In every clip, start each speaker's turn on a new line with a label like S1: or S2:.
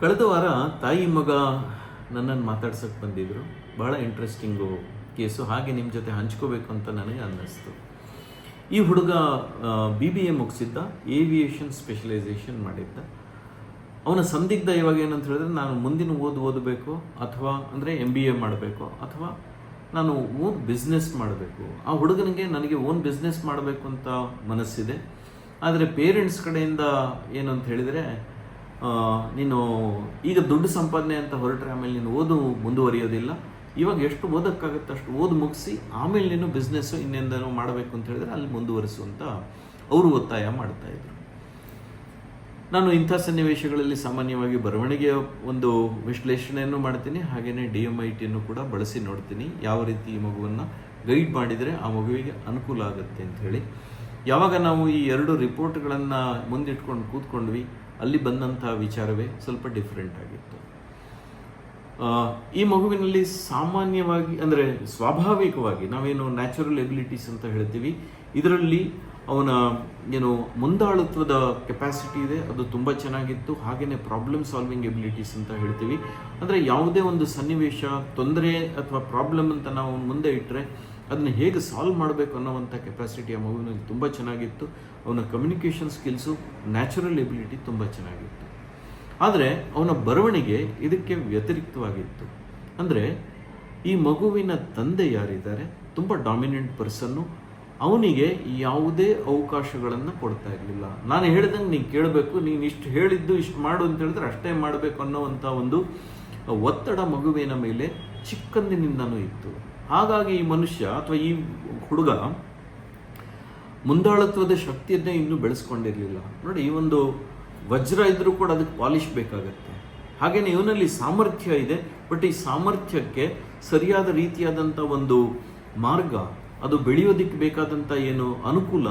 S1: ಕಳೆದ ವಾರ ತಾಯಿ ಮಗ ನನ್ನನ್ನು ಮಾತಾಡ್ಸೋಕ್ಕೆ ಬಂದಿದ್ರು. ಭಾಳ ಇಂಟ್ರೆಸ್ಟಿಂಗು ಕೇಸು ಹಾಗೆ ನಿಮ್ಮ ಜೊತೆ ಹಂಚ್ಕೋಬೇಕು ಅಂತ ನನಗೆ ಅನ್ನಿಸ್ತು. ಈ ಹುಡುಗ ಬಿ ಬಿ ಎ ಮುಗಿಸಿದ್ದ ಏವಿಯೇಷನ್ ಸ್ಪೆಷಲೈಸೇಷನ್ ಮಾಡಿದ್ದ. ಅವನ ಸಂದಿಗ್ಧ ಇವಾಗ ಏನಂತ ಹೇಳಿದ್ರೆ, ನಾನು ಮುಂದಿನ ಓದು ಓದಬೇಕು ಅಥವಾ ಅಂದರೆ ಎಂ ಬಿ ಎ ಮಾಡಬೇಕು ಅಥವಾ ನಾನು ಓನ್ ಬಿಸ್ನೆಸ್ ಮಾಡಬೇಕು. ಆ ಹುಡುಗನಿಗೆ ನನಗೆ ಓನ್ ಬಿಸ್ನೆಸ್ ಮಾಡಬೇಕು ಅಂತ ಮನಸ್ಸಿದೆ. ಆದರೆ ಪೇರೆಂಟ್ಸ್ ಕಡೆಯಿಂದ ಏನು ಅಂತ ಹೇಳಿದರೆ ನೀನು ಈಗ ದುಡ್ಡು ಸಂಪಾದನೆ ಅಂತ ಹೊರಟ್ರೆ ಆಮೇಲೆ ನೀನು ಓದು ಮುಂದುವರಿಯೋದಿಲ್ಲ. ಇವಾಗ ಎಷ್ಟು ಓದೋಕ್ಕಾಗುತ್ತೆ ಅಷ್ಟು ಓದು ಮುಗಿಸಿ ಆಮೇಲೆ ನೀನು ಬಿಸ್ನೆಸ್ಸು ಇನ್ನೇನೋ ಮಾಡಬೇಕು ಅಂತ ಹೇಳಿದ್ರೆ ಅಲ್ಲಿ ಮುಂದುವರಿಸು ಅಂತ ಅವರು ಒತ್ತಾಯ ಮಾಡ್ತಾ ಇದ್ರು. ನಾನು ಇಂಥ ಸನ್ನಿವೇಶಗಳಲ್ಲಿ ಸಾಮಾನ್ಯವಾಗಿ ಬರವಣಿಗೆಯ ಒಂದು ವಿಶ್ಲೇಷಣೆಯನ್ನು ಮಾಡ್ತೀನಿ ಹಾಗೆಯೇ ಡಿ ಎಂ ಐ ಟಿಯನ್ನು ಕೂಡ ಬಳಸಿ ನೋಡ್ತೀನಿ. ಯಾವ ರೀತಿ ಈ ಮಗುವನ್ನು ಗೈಡ್ ಮಾಡಿದರೆ ಆ ಮಗುವಿಗೆ ಅನುಕೂಲ ಆಗುತ್ತೆ ಅಂತ ಹೇಳಿ. ಯಾವಾಗ ನಾವು ಈ ಎರಡು ರಿಪೋರ್ಟ್ಗಳನ್ನು ಮುಂದಿಟ್ಕೊಂಡು ಕೂತ್ಕೊಂಡ್ವಿ ಅಲ್ಲಿ ಬಂದಂಥ ವಿಚಾರವೇ ಸ್ವಲ್ಪ ಡಿಫ್ರೆಂಟ್ ಆಗಿತ್ತು. ಈ ಮಗುವಿನಲ್ಲಿ ಸಾಮಾನ್ಯವಾಗಿ, ಅಂದರೆ ಸ್ವಾಭಾವಿಕವಾಗಿ ನಾವೇನು ನ್ಯಾಚುರಲ್ ಎಬಿಲಿಟೀಸ್ ಅಂತ ಹೇಳ್ತೀವಿ. ಇದರಲ್ಲಿ ಅವನ, ಏನು, ಮುಂದಾಳತ್ವದ ಕೆಪಾಸಿಟಿ ಇದೆ, ಅದು ತುಂಬ ಚೆನ್ನಾಗಿತ್ತು. ಹಾಗೆಯೇ ಪ್ರಾಬ್ಲಮ್ ಸಾಲ್ವಿಂಗ್ ಎಬಿಲಿಟೀಸ್ ಅಂತ ಹೇಳ್ತೀವಿ. ಅಂದರೆ ಯಾವುದೇ ಒಂದು ಸನ್ನಿವೇಶ, ತೊಂದರೆ ಅಥವಾ ಪ್ರಾಬ್ಲಮ್ ಅಂತ ನಾವು ಮುಂದೆ ಇಟ್ಟರೆ ಅದನ್ನ ಹೇಗೆ ಸಾಲ್ವ್ ಮಾಡಬೇಕು ಅನ್ನೋವಂಥ ಕೆಪಾಸಿಟಿ ಆ ಮಗುವಿನಲ್ಲಿ ತುಂಬ ಚೆನ್ನಾಗಿತ್ತು. ಅವನ ಕಮ್ಯುನಿಕೇಷನ್ ಸ್ಕಿಲ್ಸು ನ್ಯಾಚುರಲ್ ಎಬಿಲಿಟಿ ತುಂಬ ಚೆನ್ನಾಗಿತ್ತು. ಆದರೆ ಅವನ ಬರವಣಿಗೆ ಇದಕ್ಕೆ ವ್ಯತಿರಿಕ್ತವಾಗಿತ್ತು. ಅಂದರೆ ಈ ಮಗುವಿನ ತಂದೆ ಯಾರಿದ್ದಾರೆ? ತುಂಬ ಡಾಮಿನೆಂಟ್ ಪರ್ಸನ್ನು ಅವನಿಗೆ ಯಾವುದೇ ಅವಕಾಶಗಳನ್ನು ಕೊಡ್ತಾ ಇರಲಿಲ್ಲ. ನಾನು ಹೇಳ್ದಂಗೆ ನೀನು ಕೇಳಬೇಕು, ನೀನು ಇಷ್ಟು ಹೇಳಿದ್ದು ಇಷ್ಟು ಮಾಡು ಅಂತ ಹೇಳಿದ್ರೆ ಅಷ್ಟೇ ಮಾಡಬೇಕು ಅನ್ನೋವಂಥ ಒಂದು ಒತ್ತಡ ಮಗುವಿನ ಮೇಲೆ ಚಿಕ್ಕಂದಿನಿಂದನೂ ಇತ್ತು. ಹಾಗಾಗಿ ಈ ಮನುಷ್ಯ ಅಥವಾ ಈ ಹುಡುಗ ಮುಂದಾಳತ್ವದ ಶಕ್ತಿಯನ್ನೇ ಇನ್ನೂ ಬೆಳೆಸ್ಕೊಂಡಿರಲಿಲ್ಲ. ನೋಡಿ, ಈ ಒಂದು ವಜ್ರ ಇದ್ರೂ ಕೂಡ ಅದಕ್ಕೆ ಪಾಲಿಶ್ ಬೇಕಾಗತ್ತೆ. ಹಾಗೆಯೇ ಇವನಲ್ಲಿ ಸಾಮರ್ಥ್ಯ ಇದೆ, ಬಟ್ ಈ ಸಾಮರ್ಥ್ಯಕ್ಕೆ ಸರಿಯಾದ ರೀತಿಯಾದಂಥ ಒಂದು ಮಾರ್ಗ, ಅದು ಬೆಳೆಯೋದಕ್ಕೆ ಬೇಕಾದಂಥ ಏನು ಅನುಕೂಲ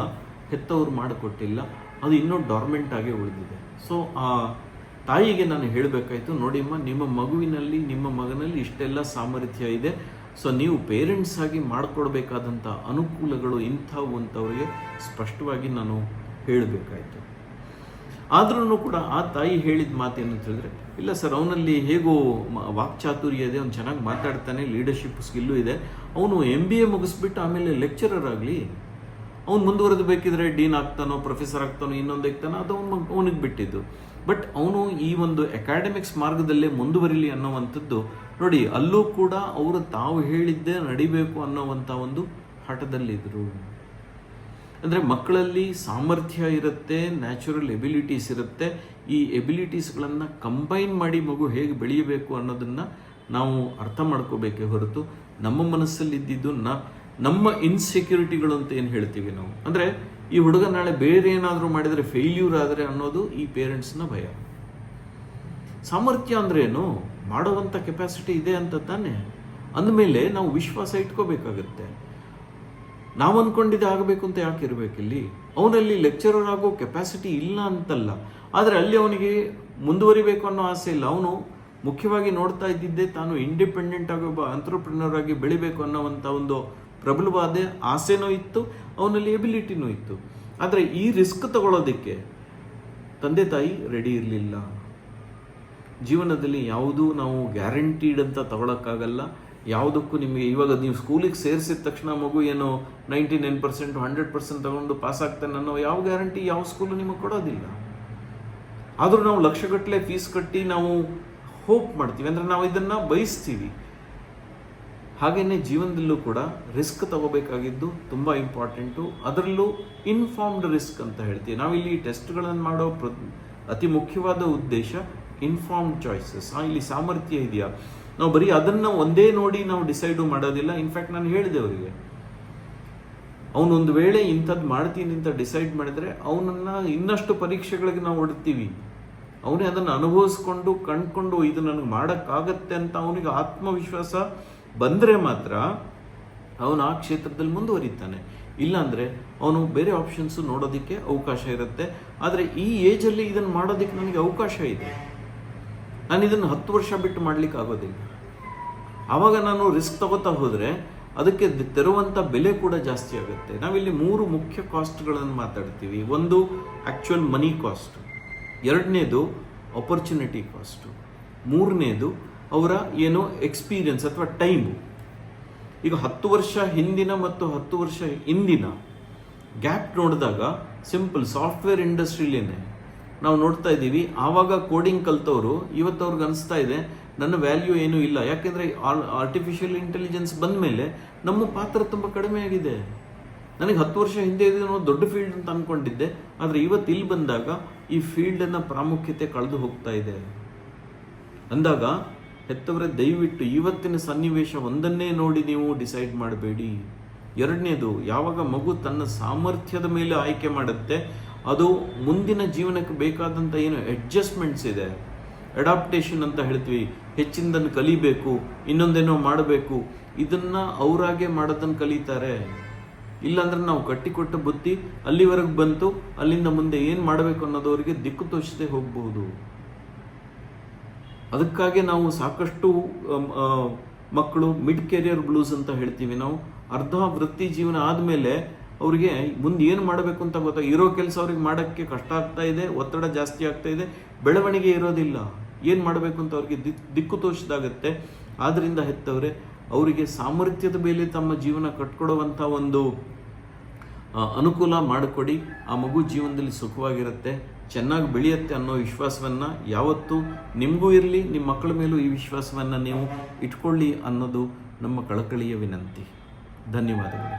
S1: ಹೆತ್ತವರು ಮಾಡಿಕೊಟ್ಟಿಲ್ಲ. ಅದು ಇನ್ನೂ ಡಾರ್ಮೆಂಟ್ ಆಗಿ ಉಳಿದಿದೆ. ಸೊ ಆ ತಾಯಿಗೆ ನಾನು ಹೇಳಬೇಕಾಯ್ತು ನೋಡಿಮ್ಮ ನಿಮ್ಮ ಮಗುವಿನಲ್ಲಿ, ನಿಮ್ಮ ಮಗನಲ್ಲಿ ಇಷ್ಟೆಲ್ಲ ಸಾಮರ್ಥ್ಯ ಇದೆ. ಸೊ ನೀವು ಪೇರೆಂಟ್ಸ್ ಆಗಿ ಮಾಡಿಕೊಡ್ಬೇಕಾದಂಥ ಅನುಕೂಲಗಳು ಇಂಥವು ಅಂತವರಿಗೆ ಸ್ಪಷ್ಟವಾಗಿ ನಾನು ಹೇಳಬೇಕಾಯಿತು. ಆದ್ರೂ ಕೂಡ ಆ ತಾಯಿ ಹೇಳಿದ ಮಾತೇನು ಅಂತ ಹೇಳಿದ್ರೆ, ಇಲ್ಲ ಸರ್, ಅವನಲ್ಲಿ ಹೇಗೋ ವಾಕ್ಚಾತುರ್ಯ ಇದೆ, ಅವ್ನು ಚೆನ್ನಾಗಿ ಮಾತಾಡ್ತಾನೆ ಲೀಡರ್ಶಿಪ್ ಸ್ಕಿಲ್ಲು ಇದೆ, ಅವನು ಎಂ ಬಿ ಎ ಮುಗಿಸ್ಬಿಟ್ಟು ಆಮೇಲೆ ಲೆಕ್ಚರರ್ ಆಗಲಿ ಅವ್ನು ಮುಂದುವರೆದು ಬೇಕಿದ್ರೆ ಡೀನ್ ಆಗ್ತಾನೋ, ಪ್ರೊಫೆಸರ್ ಆಗ್ತಾನೋ, ಇನ್ನೊಂದು ಆಗ್ತಾನೋ, ಅದು ಅವ್ನು ಅವನಿಗೆ ಬಿಟ್ಟಿದ್ದು. ಬಟ್ ಅವನು ಈ ಒಂದು ಅಕಾಡೆಮಿಕ್ಸ್ ಮಾರ್ಗದಲ್ಲೇ ಮುಂದುವರಿಲಿ ಅನ್ನೋವಂಥದ್ದು, ನೋಡಿ, ಅಲ್ಲೂ ಕೂಡ ಅವರು ತಾವು ಹೇಳಿದ್ದೇ ನಡಿಬೇಕು ಅನ್ನೋವಂಥ ಒಂದು ಹಠದಲ್ಲಿದ್ದರು ಅಂದರೆ ಮಕ್ಕಳಲ್ಲಿ ಸಾಮರ್ಥ್ಯ ಇರುತ್ತೆ, ನ್ಯಾಚುರಲ್ ಎಬಿಲಿಟೀಸ್ ಇರುತ್ತೆ. ಈ ಎಬಿಲಿಟೀಸ್ಗಳನ್ನು ಕಂಬೈನ್ ಮಾಡಿ ಮಗು ಹೇಗೆ ಬೆಳೆಯಬೇಕು ಅನ್ನೋದನ್ನು ನಾವು ಅರ್ಥ ಮಾಡ್ಕೋಬೇಕೇ ಹೊರತು ನಮ್ಮ ಮನಸ್ಸಲ್ಲಿ ಇದ್ದಿದ್ದು ನ ನಮ್ಮ ಇನ್ಸೆಕ್ಯೂರಿಟಿಗಳು ಅಂತ ಏನು ಹೇಳ್ತೀವಿ ನಾವು? ಅಂದರೆ ಈ ಹುಡುಗ ನಾಳೆ ಬೇರೆ ಏನಾದರೂ ಮಾಡಿದರೆ ಫೇಲ್ಯೂರ್ ಆದರೆ ಅನ್ನೋದು ಈ ಪೇರೆಂಟ್ಸ್ನ ಭಯ. ಸಾಮರ್ಥ್ಯ ಅಂದ್ರೇನು ಮಾಡುವಂಥ ಕೆಪಾಸಿಟಿ ಇದೆ ಅಂತ ತಾನೆ. ಅಂದಮೇಲೆ ನಾವು ವಿಶ್ವಾಸ ಇಟ್ಕೋಬೇಕಾಗತ್ತೆ. ನಾವು ಅಂದ್ಕೊಂಡಿದ್ದೆ ಆಗಬೇಕು ಅಂತ ಯಾಕೆ ಇರಬೇಕಿಲ್ಲಿ ಅವನಲ್ಲಿ ಲೆಕ್ಚರರ್ ಆಗೋ ಕೆಪಾಸಿಟಿ ಇಲ್ಲ ಅಂತಲ್ಲ. ಆದರೆ ಅಲ್ಲಿ ಅವನಿಗೆ ಮುಂದುವರಿಬೇಕು ಅನ್ನೋ ಆಸೆ ಇಲ್ಲ. ಅವನು ಮುಖ್ಯವಾಗಿ ನೋಡ್ತಾ ಇದ್ದಿದ್ದೆ ತಾನು ಇಂಡಿಪೆಂಡೆಂಟ್ ಆಗಿ ಒಬ್ಬ ಅಂತರ್ಪ್ರಿನರ್ ಆಗಿ ಬೆಳಿಬೇಕು ಅನ್ನೋವಂಥ ಒಂದು ಪ್ರಬಲವಾದ ಆಸೆನೂ ಇತ್ತು, ಅವನಲ್ಲಿ ಎಬಿಲಿಟಿನೂ ಇತ್ತು. ಆದರೆ ಈ ರಿಸ್ಕ್ ತಗೊಳ್ಳೋದಕ್ಕೆ ತಂದೆ ತಾಯಿ ರೆಡಿ ಇರಲಿಲ್ಲ. ಜೀವನದಲ್ಲಿ ಯಾವುದೂ ನಾವು ಗ್ಯಾರಂಟೀಡ್ ಅಂತ ತಗೊಳಕ್ಕಾಗಲ್ಲ. ಯಾವುದಕ್ಕೂ ನಿಮಗೆ ಇವಾಗ ನೀವು ಸ್ಕೂಲಿಗೆ ಸೇರಿಸಿದ ತಕ್ಷಣ ಮಗು ಏನು ninety nine percent hundred percent ತಗೊಂಡು ಪಾಸ್ ಆಗ್ತಾನೆ ಅನ್ನೋ ಯಾವ ಗ್ಯಾರಂಟಿ ಯಾವ ಸ್ಕೂಲು ನಿಮಗೆ ಕೊಡೋದಿಲ್ಲ. ಆದರೂ ನಾವು ಲಕ್ಷಗಟ್ಟಲೆ ಫೀಸ್ ಕಟ್ಟಿ ನಾವು ಹೋಪ್ ಮಾಡ್ತೀವಿ. ಅಂದರೆ ನಾವು ಇದನ್ನು ಬಯಸ್ತೀವಿ. ಹಾಗೆಯೇ ಜೀವನದಲ್ಲೂ ಕೂಡ ರಿಸ್ಕ್ ತಗೋಬೇಕಾಗಿದ್ದು ತುಂಬ ಇಂಪಾರ್ಟೆಂಟು. ಅದರಲ್ಲೂ ಇನ್ಫಾರ್ಮ್ಡ್ ರಿಸ್ಕ್ ಅಂತ ಹೇಳ್ತೀವಿ. ನಾವಿಲ್ಲಿ ಟೆಸ್ಟ್ಗಳನ್ನು ಮಾಡೋ ಪ್ರ, ಅತಿ ಮುಖ್ಯವಾದ ಉದ್ದೇಶ ಇನ್ಫಾರ್ಮ್ಡ್ ಚಾಯ್ಸಸ್. ಇಲ್ಲಿ ಸಾಮರ್ಥ್ಯ ಇದೆಯಾ? ನಾವು ಬರೀ ಅದನ್ನು ಒಂದೇ ನೋಡಿ ನಾವು ಡಿಸೈಡು ಮಾಡೋದಿಲ್ಲ. ಇನ್ಫ್ಯಾಕ್ಟ್ ನಾನು ಹೇಳಿದೆ ಅವರಿಗೆ. ಅವನೊಂದು ವೇಳೆ ಇಂಥದ್ದು ಮಾಡ್ತೀನಿ ಅಂತ ಡಿಸೈಡ್ ಮಾಡಿದರೆ ಅವನನ್ನು ಇನ್ನಷ್ಟು ಪರೀಕ್ಷೆಗಳಿಗೆ ನಾವು ಹೊಡ್ತೀವಿ ಅವನೇ ಅದನ್ನು ಅನುಭವಿಸ್ಕೊಂಡು, ಕಂಡ್ಕೊಂಡು ಇದು ನನಗೆ ಮಾಡೋಕ್ಕಾಗತ್ತೆ ಅಂತ ಅವನಿಗೆ ಆತ್ಮವಿಶ್ವಾಸ ಬಂದರೆ ಮಾತ್ರ ಅವನು ಆ ಕ್ಷೇತ್ರದಲ್ಲಿ ಮುಂದುವರಿತಾನೆ. ಇಲ್ಲಾಂದರೆ ಅವನು ಬೇರೆ ಆಪ್ಷನ್ಸು ನೋಡೋದಕ್ಕೆ ಅವಕಾಶ ಇರುತ್ತೆ. ಆದರೆ ಈ ಏಜಲ್ಲಿ ಇದನ್ನು ಮಾಡೋದಕ್ಕೆ ನನಗೆ ಅವಕಾಶ ಇದೆ. ನಾನು ಇದನ್ನು ಹತ್ತು ವರ್ಷ ಬಿಟ್ಟು ಮಾಡ್ಲಿಕ್ಕೆ ಆಗೋದಿಲ್ಲ. ಆವಾಗ ನಾನು ರಿಸ್ಕ್ ತಗೋತಾ ಹೋದರೆ ಅದಕ್ಕೆ ತರುವಂಥ ಬೆಲೆ ಕೂಡ ಜಾಸ್ತಿ ಆಗುತ್ತೆ. ನಾವಿಲ್ಲಿ ಮೂರು ಮುಖ್ಯ ಕಾಸ್ಟ್ಗಳನ್ನು ಮಾತಾಡ್ತೀವಿ. ಒಂದು ಆ್ಯಕ್ಚುಯಲ್ ಮನಿ ಕಾಸ್ಟ್ ಎರಡನೇದು ಆಪರ್ಚುನಿಟಿ ಕಾಸ್ಟು ಮೂರನೇದು ಅವರ ಏನು ಎಕ್ಸ್ಪೀರಿಯನ್ಸ್ ಅಥವಾ ಟೈಮ್ ಈಗ ಹತ್ತು ವರ್ಷ ಹಿಂದಿನ ಮತ್ತು ಹತ್ತು ವರ್ಷ ಹಿಂದಿನ ಗ್ಯಾಪ್ ನೋಡಿದಾಗ ಸಿಂಪಲ್ ಸಾಫ್ಟ್ವೇರ್ ಇಂಡಸ್ಟ್ರಿಲೇನೆ ನಾವು ನೋಡ್ತಾ ಇದ್ದೀವಿ. ಆವಾಗ ಕೋಡಿಂಗ್ ಕಲ್ತವರು, ಇವತ್ತು ಅವ್ರಿಗೆ ಅನಿಸ್ತಾ ಇದೆ, ನನ್ನ ವ್ಯಾಲ್ಯೂ ಏನೂ ಇಲ್ಲ. ಯಾಕೆಂದರೆ ಆರ್ಟಿಫಿಷಿಯಲ್ ಇಂಟೆಲಿಜೆನ್ಸ್ ಬಂದ ಮೇಲೆ ನಮ್ಮ ಪಾತ್ರ ತುಂಬ ಕಡಿಮೆ ಆಗಿದೆ. ನನಗೆ ಹತ್ತು ವರ್ಷ ಹಿಂದೆ ಇದನ್ನು ದೊಡ್ಡ ಫೀಲ್ಡ್ ಅಂತ ಅಂದ್ಕೊಂಡಿದ್ದೆ ಆದರೆ ಇವತ್ತು ಇಲ್ಲಿ ಬಂದಾಗ ಈ ಫೀಲ್ಡನ್ನು ಪ್ರಾಮುಖ್ಯತೆ ಕಳೆದು ಹೋಗ್ತಾ ಇದೆ. ಅಂದಾಗ ಹೆತ್ತವರೇ, ದಯವಿಟ್ಟು ಇವತ್ತಿನ ಸನ್ನಿವೇಶ ಒಂದನ್ನೇ ನೋಡಿ ನೀವು ಡಿಸೈಡ್ ಮಾಡಬೇಡಿ. ಎರಡನೇದು, ಯಾವಾಗ ಮಗು ತನ್ನ ಸಾಮರ್ಥ್ಯದ ಮೇಲೆ ಆಯ್ಕೆ ಮಾಡುತ್ತೆ, ಅದು ಮುಂದಿನ ಜೀವನಕ್ಕೆ ಬೇಕಾದಂಥ ಏನು ಅಡ್ಜಸ್ಟ್ಮೆಂಟ್ಸ್ ಇದೆ. ಅಡಾಪ್ಟೇಷನ್ ಅಂತ ಹೇಳ್ತೀವಿ. ಹೆಚ್ಚಿನದನ್ನು ಕಲಿಬೇಕು, ಇನ್ನೊಂದೇನೋ ಮಾಡಬೇಕು. ಇದನ್ನ ಅವರಾಗೆ ಮಾಡೋದನ್ನು ಕಲಿತಾರೆ. ಇಲ್ಲಾಂದ್ರೆ ನಾವು ಕಟ್ಟಿಕೊಟ್ಟ ಬುತ್ತಿ ಅಲ್ಲಿವರೆಗೆ ಬಂತು, ಅಲ್ಲಿಂದ ಮುಂದೆ ಏನು ಮಾಡಬೇಕು ಅನ್ನೋದವರಿಗೆ ದಿಕ್ಕು ತೋಚದೆ ಹೋಗಬಹುದು ಅದಕ್ಕಾಗಿ ನಾವು ಸಾಕಷ್ಟು ಮಕ್ಕಳು ಮಿಡ್ ಕೆರಿಯರ್ ಬ್ಲೂಸ್ ಅಂತ ಹೇಳ್ತೀವಿ ನಾವು. ಅರ್ಧ ವೃತ್ತಿ ಜೀವನ ಆದಮೇಲೆ ಅವರಿಗೆ ಮುಂದೆ ಏನು ಮಾಡಬೇಕು ಅಂತ ಗೊತ್ತಾ? ಇರೋ ಕೆಲಸ ಅವ್ರಿಗೆ ಮಾಡೋಕ್ಕೆ ಕಷ್ಟ ಆಗ್ತಾ ಇದೆ, ಒತ್ತಡ ಜಾಸ್ತಿ ಆಗ್ತಾ ಇದೆ, ಬೆಳವಣಿಗೆ ಇರೋದಿಲ್ಲ. ಏನು ಮಾಡಬೇಕು ಅಂತ ಅವ್ರಿಗೆ ದಿಕ್ ದಿಕ್ಕು ತೋಚಿದಾಗತ್ತೆ ಆದ್ದರಿಂದ ಹೆತ್ತವರೇ, ಅವರಿಗೆ ಸಾಮರ್ಥ್ಯದ ಮೇಲೆ ತಮ್ಮ ಜೀವನ ಕಟ್ಕೊಡುವಂಥ ಒಂದು ಅನುಕೂಲ ಮಾಡಿಕೊಡಿ. ಆ ಮಗು ಜೀವನದಲ್ಲಿ ಸುಖವಾಗಿರುತ್ತೆ. ಚೆನ್ನಾಗಿ ಬೆಳೆಯುತ್ತೆ ಅನ್ನೋ ವಿಶ್ವಾಸವನ್ನು ಯಾವತ್ತೂ ನಿಮಗೂ ಇರಲಿ ನಿಮ್ಮ ಮಕ್ಕಳ ಮೇಲೂ ಈ ವಿಶ್ವಾಸವನ್ನು ನೀವು ಇಟ್ಕೊಳ್ಳಿ ಅನ್ನೋದು ನಮ್ಮ ಕಳಕಳಿಯ ವಿನಂತಿ. ಧನ್ಯವಾದಗಳು.